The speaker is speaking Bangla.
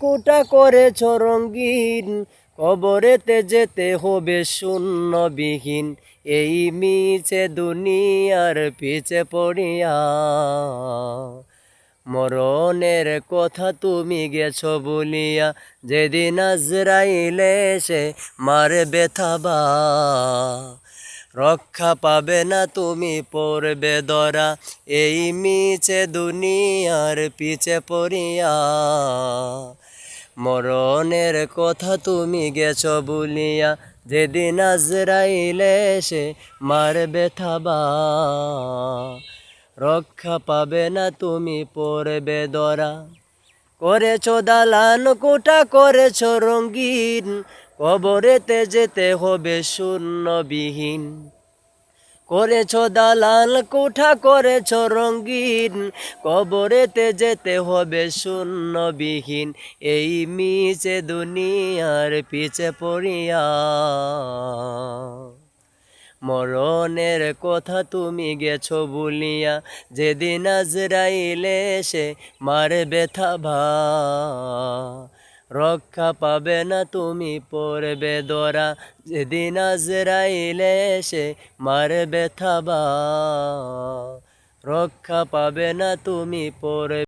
কুটা করেছ রঙ্গিন, কবরেতে যেতে হবে শূন্যবিহীন। এই মিছে দুনিয়ার পিছে পড়িয়া মরণের কথা তুমি গেছ বলিয়া যেদিন আজরাইলে সে মারে ব্যথাবা রক্ষা পাবে না তুমি পড়বে দরা। এই মিছে দুনিয়ার পিছে পড়িয়া। মরণের কথা তুমি গেছ বলিয়া যেদিন আজরাইলে সে মারবে থাবা রক্ষা পাবে না তুমি পড়বে দরা। করেছ দালান, কোটা করেছ রঙ্গিন কবরেতে যেতে হবে শূন্যবিহীন। করেছ দালাল, কোঠা করেছ রঙ্গিন। কবরেতে যেতে হবে শূন্যবিহীন। এই মিছে দুনিয়ার পিছে পড়িয়া। মরণের কথা তুমি গেছো বলিয়া, যেদিন আজরাইলে সে মারে ব্যথা ভা রক্ষা পাবে না তুমি পড়বে দরা। যেদিন আজরাইলে সে মারবে থাবা, রক্ষা পাবে না তুমি পড়বে